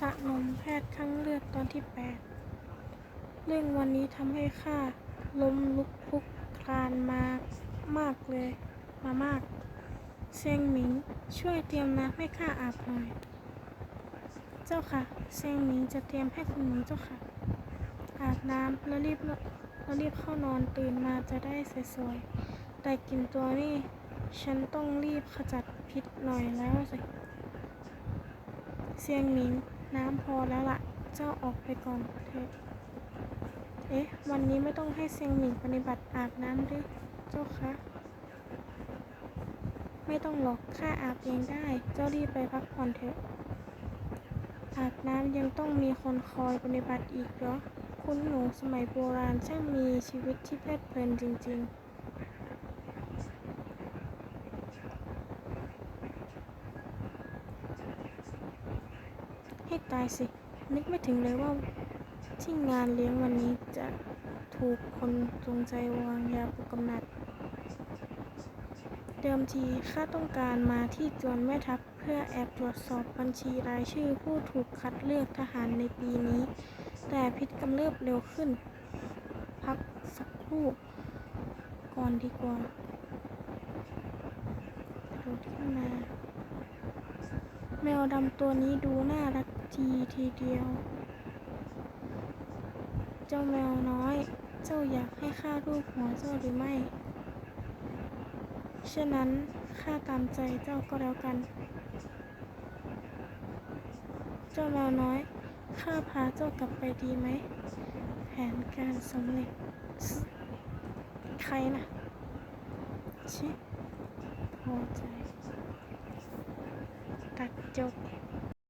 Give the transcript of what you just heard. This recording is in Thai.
สะนมแพทย์ข้างเลือดตอนที่ 8 เรื่องวันนี้ทำให้ข้าล้มลุกคลุกคลานมามากเลย มามาก เซียงหมิง ช่วยเตรียมน้ำให้ข้าอาบหน่อย เจ้าค่ะ เซียงหมิงจะเตรียมให้คุณหนูเจ้าค่ะ อาบน้ำแล้วรีบแล้วรีบเข้านอนตื่นมาจะได้สวยๆแต่กลินตัวนี่ ฉันต้องรีบขจัดพิษหน่อยแล้วสิเซียงหมิง น้ำพอแล้วละ่ะ เจ้าออกไปก่อนเถอะเอ๊ะ วันนี้ไม่ต้องให้เซียงหมิงปฏิบัติอาบน้ำหรือเจ้าคะ ไม่ต้องหรอกข้าอาบเองได้ เจ้ารีบไปพักผ่อนเถอะ อาบน้ำยังต้องมีคนคอยปฏิบัติอีกเหรอ คุณหนูสมัยโบราณช่างมีชีวิตที่เพลิดเพลินจริง ๆ ให้ตายสิ นึกไม่ถึงเลยว่าที่งานเลี้ยงวันนี้จะถูกคนจงใจวางยาปลุกกำนัด เดิมทีข้าต้องการมาที่จวนแม่ทัพเพื่อแอบตรวจสอบบัญชีรายชื่อผู้ถูกคัดเลือกทหารในปีนี้ แต่พิษกำเริบเร็วขึ้น พักสักครู่ก่อนดีกว่าโดดขึ้นมา แมวดำตัวนี้ดูน่ารัก ทีทีเดียว เจ้าแมวน้อย เจ้าอยากให้ข้ารูปหัวเจ้าหรือไม่ฉะนั้นข้าตามใจเจ้าก็แล้วกัน เจ้าแมวน้อยข้าพาเจ้ากลับไปดีไหม แผนการสำเร็จ ใครนะชิพอใจ ตัดจบ